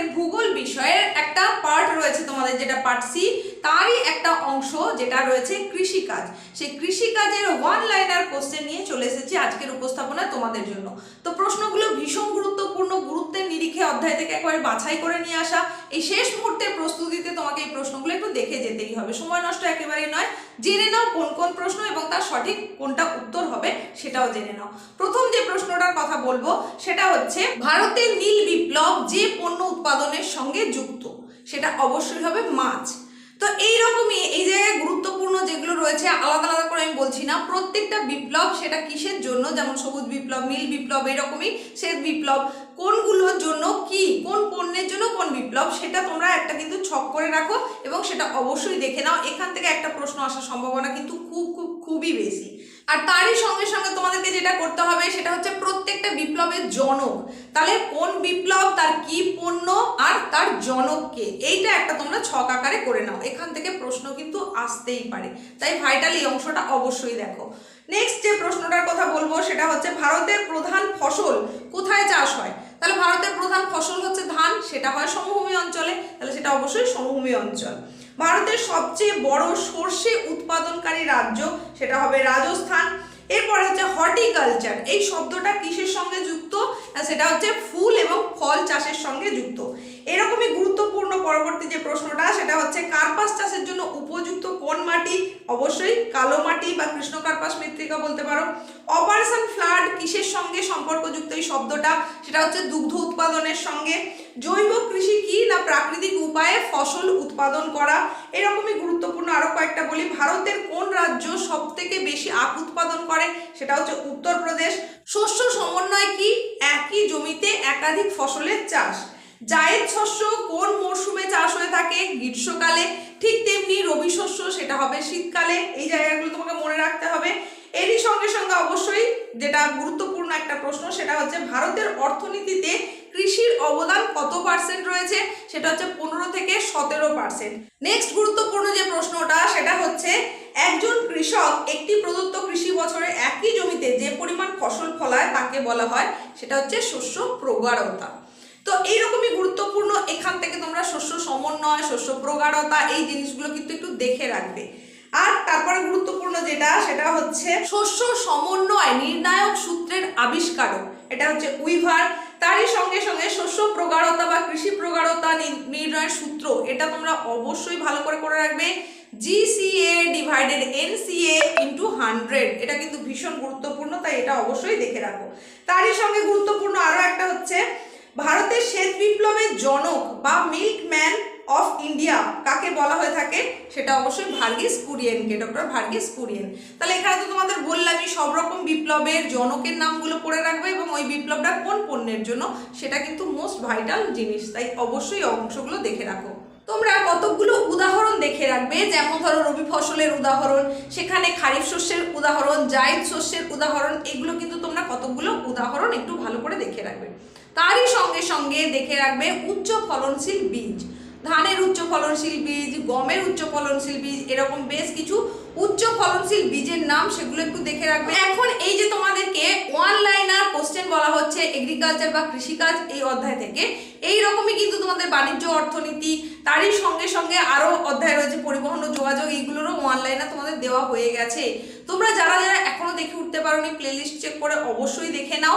ভারতের ভূগোল বিষয়ের একটা পার্ট রয়েছে তোমাদের, যেটা পার্ট সি তারই একটা অংশ যেটা রয়েছে কৃষিকাজ। সেই কৃষিকাজের ওয়ান লাইনার কোশ্চেন নিয়ে চলে এসেছি আজকের উপস্থাপনা তোমাদের জন্য। তো প্রশ্নগুলো ভীষণ গুরুত্বপূর্ণ, গুরুত্বের নিরিখে অধ্যায় থেকে একবারে বাছাই করে নিয়ে আসা। এই শেষ মুহূর্তের প্রস্তুতিতে তোমাকে এই প্রশ্নগুলো একটু দেখে যেতেই হবে। সময় নষ্ট একেবারেই নয়। জেনে নাও কোন কোন প্রশ্ন এবং তার সঠিক কোনটা উত্তর হবে সেটাও জেনে নাও। প্রথম যে প্রশ্নটার কথা বলব, সেটা হচ্ছে, ভারতের নীল বিপ্লব উৎপাদনের সঙ্গে যুক্ত, সেটা অবশ্যই হবে মাছ। তো এই রকমই এই জায়গায় গুরুত্বপূর্ণ যেগুলো রয়েছে, আলাদা আলাদা করে আমি বলছি না, প্রত্যেকটা বিপ্লব সেটা কিসের জন্য? যেমন সবুজ বিপ্লব, নীল বিপ্লব, এরকমই শ্বেত বিপ্লব। কোনগুলোর জন্য কি, কোন পণ্যের জন্য কোন বিপ্লব, সেটা তোমরা একটা কিন্তু ছক করে রাখো এবং সেটা অবশ্যই দেখে নাও। এখান থেকে একটা প্রশ্ন আসার সম্ভাবনা কিন্তু খুব খুব, খুবই বেশি। আর তারই সঙ্গে সঙ্গে তোমাদেরকে যেটা করতে হবে, সেটা হচ্ছে প্রত্যেকটা বিপ্লবের জনক। তাহলে কোন বিপ্লব, তার কি পণ্য আর তার জনককে? এইটা একটা তোমরা ছক আকারে করে নাও। এখান থেকে প্রশ্ন কিন্তু আসতেই পারে। তাই ভাইটাল এই অংশটা অবশ্যই দেখো। নেক্সট যে প্রশ্নটার কথা বলব, সেটা হচ্ছে ভারতের প্রধান ফসল কোথায় চাষ হয়? তাহলে ভারতের প্রধান ফসল হচ্ছে ধান, সেটা হয় সমভূমি অঞ্চলে। তাহলে সেটা অবশ্যই সমভূমি অঞ্চল। ভারতের সবচেয়ে বড় সর্ষে উৎপাদনকারী রাজ্য, সেটা হবে রাজস্থান। এরপরে হচ্ছে হর্টিকালচার। এই শব্দটা কিসের সঙ্গে যুক্ত? সেটা হচ্ছে ফুল এবং ফল চাষের সঙ্গে যুক্ত। এরকমই গুরুত্বপূর্ণ পরবর্তী যে প্রশ্নটা, সেটা হচ্ছে কার্পাস চাষের জন্য উপযুক্ত কোন মাটি? অবশ্যই কালো মাটি বা কৃষ্ণ কার্পাস মৃত্তিকা বলতে পারো। অপারেশন ফ্লাড কিসের সঙ্গে সম্পর্কযুক্ত এই শব্দটা? সেটা হচ্ছে দুগ্ধ উৎপাদনের সঙ্গে। জৈব কৃষি কি না ফসল উৎপাদন করা, এরকমই গুরুত্বপূর্ণ আরও কয়েকটা বলি। ভারতের কোন রাজ্য সব থেকে বেশি আখ উৎপাদন করে, সেটা হচ্ছে উত্তরপ্রদেশ। শস্য সমন্বয় কি? একই জমিতে একাধিক ফসলের চাষ। জায়েদ শস্য কোন মরশুমে চাষ হয়ে থাকে? গ্রীষ্মকালে। ঠিক তেমনি রবি শস্য, সেটা হবে শীতকালে। এই জায়গাগুলো তোমাকে মনে রাখতে হবে। এরই সঙ্গে সঙ্গে অবশ্যই যেটা গুরুত্বপূর্ণ একটা প্রশ্ন, সেটা হচ্ছে ভারতের অর্থনীতিতে কৃষির অবদান কত পার্সেন্ট রয়েছে? সেটা হচ্ছে পনেরো থেকে সতেরো পার্সেন্ট নেক্সট গুরুত্বপূর্ণ যে প্রশ্নটা, সেটা হচ্ছে একজন কৃষক একটি প্রদত্ত কৃষি বছরে একই জমিতে যে পরিমাণ ফসল ফলায় তাকে বলা হয়, সেটা হচ্ছে শস্য প্রগাঢ়তা। তো এইরকমই গুরুত্বপূর্ণ, এখান থেকে তোমরা শস্য সমন্বয়, শস্য প্রগাঢ়তা, এই জিনিসগুলো কিন্তু একটু দেখে রাখবে। আর তারপরে গুরুত্বপূর্ণ যেটা, সেটা হচ্ছে শস্য সমন্বয় নির্ণায়ক সূত্রের আবিষ্কারক। এটা হচ্ছে উইভার। তারই সঙ্গে সঙ্গে শস্য প্রগাঢ়তা বা কৃষি প্রগাঢ়তা নির্ণয়ের সূত্র, এটা তোমরা অবশ্যই ভালো করে করে রাখবে। GCA divided N NCA into hundred, এটা কিন্তু ভীষণ গুরুত্বপূর্ণ, তাই এটা অবশ্যই দেখে রাখো। তারই সঙ্গে গুরুত্বপূর্ণ আরও একটা হচ্ছে, ভারতের শ্বেত বিপ্লবের জনক বা মিল্কম্যান অফ ইন্ডিয়া কাকে বলা হয়ে থাকে? সেটা অবশ্যই ভার্গিস কুরিয়েনকে ডক্টর ভার্গিস কুরিয়েন। তাহলে এখানে তো তোমাদের বললামই সব রকম বিপ্লবের জনকের নামগুলো পড়ে রাখবে এবং ওই বিপ্লবটা কোন পণ্যের জন্য? সেটা কিন্তু মোস্ট ভাইটাল জিনিস, তাই অবশ্যই অংশগুলো দেখে রাখো। তোমরা কতগুলো উদাহরণ দেখে রাখবে, যেমন ধরো রবি ফসলের উদাহরণ, সেখানে খারিফ শস্যের উদাহরণ, জায়দ শস্যের উদাহরণ, এগুলো কিন্তু তোমরা কতগুলো উদাহরণ একটু ভালো করে দেখে রাখবে। তারই সঙ্গে সঙ্গে দেখে রাখবে উচ্চ ফলনশীল বীজ। ধানের উচ্চ ফলনশীল বীজ, গমের উচ্চ ফলনশীল বীজ, এরকম বেশ কিছু উচ্চ ফলনশীল বীজের নাম সেগুলো একটু দেখে রাখবে। এখন এই যে তোমাদেরকে ওয়ান লাইনার কোশ্চেন বলা হচ্ছে এগ্রিকালচার বা কৃষিকাজ এই অধ্যায় থেকে। এই রকমই কিন্তু তোমাদের বাণিজ্য, অর্থনীতি, তারই সঙ্গে সঙ্গে আরও অধ্যায় রয়েছে, পরিবহন ও যোগাযোগ, এইগুলোরও ওয়ান লাইনার তোমাদের দেওয়া হয়ে গেছে। তোমরা যারা যারা এখনও দেখে উঠতে পারোনি প্লেলিস্ট চেক করে অবশ্যই দেখে নাও।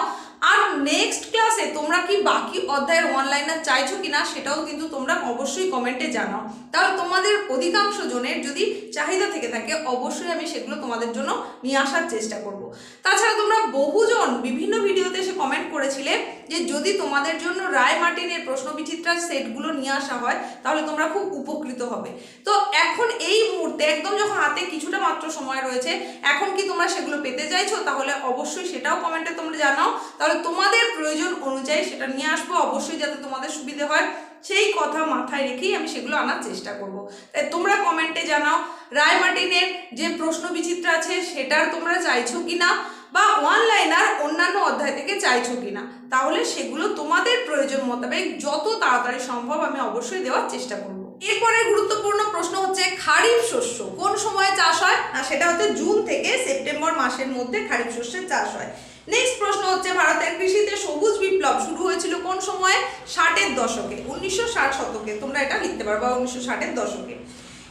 আর নেক্সট ক্লাসে তোমরা কি বাকি অধ্যায়ের অনলাইনার চাইছো কি না সেটাও কিন্তু তোমরা অবশ্যই কমেন্টে জানাও। তাহলে তোমাদের অধিকাংশ জনের যদি চাহিদা থেকে থাকে, অবশ্যই আমি সেগুলো তোমাদের জন্য নিয়ে আসার চেষ্টা করব। তাছাড়া তোমরা বহুজন বিভিন্ন ভিডিওতে এসে কমেন্ট করেছিলে যে যদি তোমাদের জন্য রায় মার্টিনের প্রশ্ন বিচিত্রার সেটগুলো নিয়ে আসা হয়, তাহলে তোমরা খুব উপকৃত হবে। তো এখন এই মুহূর্তে একদম যখন হাতে কিছুটা মাত্র সময় রয়েছে, এখন কি তোমরা সেগুলো পেতে চাইছো? তাহলে অবশ্যই সেটাও কমেন্টে তোমরা জানাও। তাহলে তোমাদের প্রয়োজন অনুযায়ী সেটা নিয়ে আসব, অবশ্যই যাতে তোমাদের সুবিধে হয়। সেই কথা মাথায় রেখেই আমি সেগুলো আনার চেষ্টা করব। তাই তোমরা কমেন্টে জানাও, রায় মার্টিনের যে প্রশ্ন বিচিত্র আছে সেটার তোমরা চাইছো কিনা বা অনলাইনার অন্যান্য অধ্যায় থেকে চাইছো কিনা, তাহলে সেগুলো তোমাদের প্রয়োজন মোতাবেক যত তাড়াতাড়ি সম্ভব আমি অবশ্যই দেওয়ার চেষ্টা করব। এরপরে গুরুত্বপূর্ণ প্রশ্ন হচ্ছে, খারিফ শস্য কোন সময়ে চাষ হয়? না সেটা হচ্ছে জুন থেকে সেপ্টেম্বর মাসের মধ্যে খারিফ শস্যের চাষ হয়। নেক্সট প্রশ্ন হচ্ছে, ভারতের কৃষিতে সবুজ বিপ্লব শুরু হয়েছিল কোন সময়ে? ষাটের দশকে। উনিশশো ষাট শতকে। তোমরা এটা লিখতে পারো বা উনিশশো ষাটের দশকে।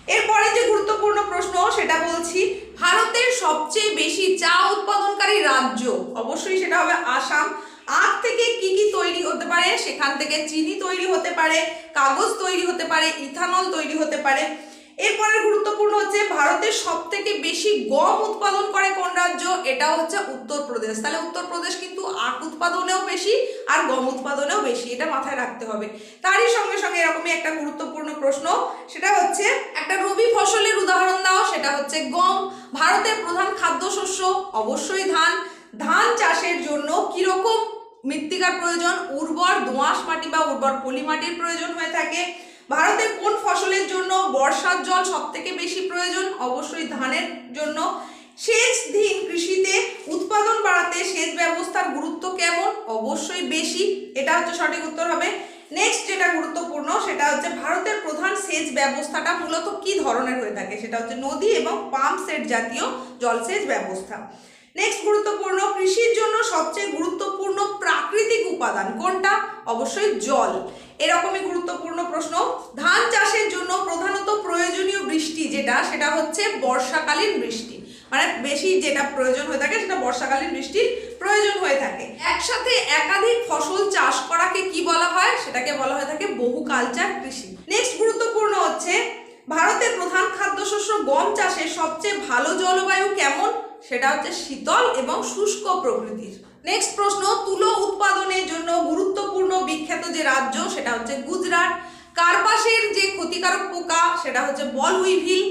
এরপরে যে গুরুত্বপূর্ণ প্রশ্ন, সেটা বলছি, ভারতের সবচেয়ে বেশি চা উৎপাদনকারী রাজ্য, অবশ্যই সেটা হবে আসাম। আখ থেকে কি কি তৈরি হতে পারে? সেখান থেকে চিনি তৈরি হতে পারে, কাগজ তৈরি হতে পারে, ইথানল তৈরি হতে পারে। এরপরে গুরুত্বপূর্ণ হচ্ছে ভারতের সব থেকে বেশি গম উৎপাদন করে কোন রাজ্য? এটা হচ্ছে উত্তরপ্রদেশ। তাহলে উত্তরপ্রদেশ কিন্তু আখ উৎপাদনেও বেশি আর গম উৎপাদনেও বেশি, এটা মাথায় রাখতে হবে। তারই সঙ্গে সঙ্গে এরকমই একটা গুরুত্বপূর্ণ প্রশ্ন, সেটা হচ্ছে একটা রবি ফসলের উদাহরণ দাও, সেটা হচ্ছে গম। ভারতের প্রধান খাদ্যশস্য অবশ্যই ধান। ধান চাষের জন্য কীরকম মৃত্তিকার প্রয়োজন? উর্বর দোআঁশ মাটি বা উর্বর পলি মাটির প্রয়োজন হয়ে থাকে। ভারতে কোন ফসলের জন্য বর্ষার জল সব থেকে বেশি প্রয়োজন? অবশ্যই ধানের জন্য। সেচ দিন কৃষিতে উৎপাদন বাড়াতে সেচ ব্যবস্থার গুরুত্ব কেমন? অবশ্যই বেশি। এটা হচ্ছে সঠিক উত্তর হবে। নেক্সট যেটা গুরুত্বপূর্ণ, সেটা হচ্ছে ভারতের প্রধান সেচ ব্যবস্থাটা মূলত কি ধরনের হয়ে থাকে? সেটা হচ্ছে নদী এবং পাম্প সেট জাতীয় জলসেচ ব্যবস্থা। নেক্সট গুরুত্বপূর্ণ, কৃষির জন্য সবচেয়ে গুরুত্বপূর্ণ প্রাকৃতিক উপাদান কোনটা? অবশ্যই জল। এরকমই গুরুত্বপূর্ণ প্রশ্ন। ধান চাষের জন্য প্রধানত প্রয়োজনীয় বৃষ্টি যেটা, সেটা হচ্ছে বর্ষাকালীন বৃষ্টি। মানে বেশি যেটা প্রয়োজন হয়ে থাকে, সেটা বর্ষাকালীন বৃষ্টির প্রয়োজন হয়ে থাকে। একসাথে একাধিক ফসল চাষ করাকে কি বলা হয়? সেটাকে বলা হয়ে থাকে বহু কালচার কৃষি। নেক্সট গুরুত্বপূর্ণ হচ্ছে, ভারতের প্রধান খাদ্যশস্য গম চাষে সবচেয়ে ভালো জলবায়ু কেমন? সেটা হচ্ছে শীতল এবং শুষ্ক প্রকৃতির। নেক্সট প্রশ্ন, তুলো উৎপাদনের জন্য গুরুত্বপূর্ণ বিখ্যাত যে রাজ্য সেটা হচ্ছে গুজরাট। কার্পাসের যে ক্ষতিকারক পোকা সেটা হচ্ছে বল উইভিল?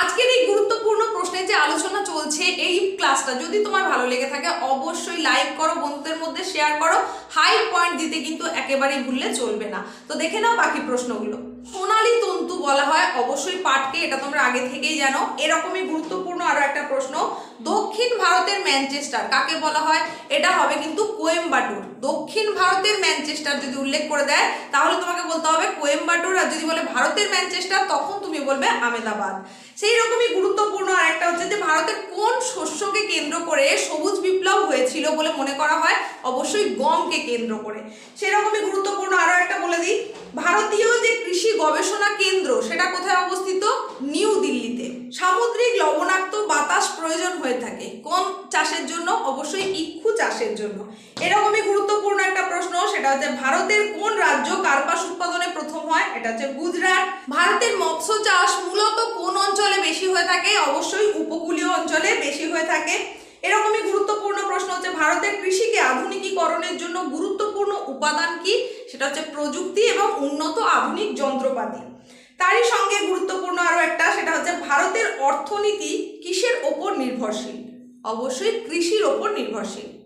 আজকের এই গুরুত্বপূর্ণ প্রশ্নের যে আলোচনা চলছে এই ক্লাসটা, যদি তোমার ভালো লেগে থাকে অবশ্যই লাইক করো, বন্ধুদের মধ্যে শেয়ার করো। হাই পয়েন্ট দিতে কিন্তু একেবারেই ভুললে চলবে না। তো দেখে নাও বাকি প্রশ্নগুলো। সোনালী তন্তু বলা হয়, অবশ্যই পাটকে এটা তোমরা আগে থেকেই জানো। এরকমই গুরুত্বপূর্ণ আরও একটা প্রশ্ন, দক্ষিণ ভারতের ম্যানচেস্টার, কাকে বলা হয়? এটা হবে কিন্তু কোয়েম্বাটুর। দক্ষিণ ভারতের ম্যানচেস্টার যদি উল্লেখ করে দেয়, তাহলে তোমাকে বলতে হবে কোয়েম্বাটুর, আর যদি বলে ভারতের ম্যানচেস্টার, তখন তুমি বলবে আমেদাবাদ। সেই রকমই গুরুত্বপূর্ণ আরেকটা হচ্ছে যে ভারতের কোন শস্যকে কেন্দ্র করে সবুজ বিপ্লব হয়েছিল বলে মনে করা হয়? অবশ্যই গমকে কেন্দ্র করে। সেরকমই গুরুত্বপূর্ণ আরও একটা বলে দিই। ভারতীয় যে কৃষি গবেষণা কেন্দ্র, সেটা কোথায় অবস্থিত? নিউ দিল্লিতে। সামুদ্রিক লবণাক্ত বাতাস প্রয়োজন হয়ে থাকে। কোন চাষের জন্য? অবশ্যই ইক্ষু চাষের জন্য। এরকমই গুরুত্বপূর্ণ একটা প্রশ্ন, সেটা হচ্ছে ভারতের কোন রাজ্য কার্পাস উৎপাদনে প্রথম হয়? এটা হচ্ছে গুজরাট। ভারতের মৎস্য চাষ মূলত কোন অঞ্চলে বেশি হয়ে থাকে? অবশ্যই উপকূলীয় অঞ্চলে বেশি হয়ে থাকে। এরকমই গুরুত্বপূর্ণ প্রশ্ন হচ্ছে ভারতের কৃষিকে আধুনিকীকরণের জন্য গুরুত্বপূর্ণ উপাদান কি? সেটা হচ্ছে প্রযুক্তি এবং উন্নত আধুনিক যন্ত্রপাতি। তারই সঙ্গে গুরুত্বপূর্ণ আরও একটা, সেটা হচ্ছে ভারতের অর্থনীতি কিসের ওপর নির্ভরশীল? অবশ্যই কৃষির ওপর নির্ভরশীল।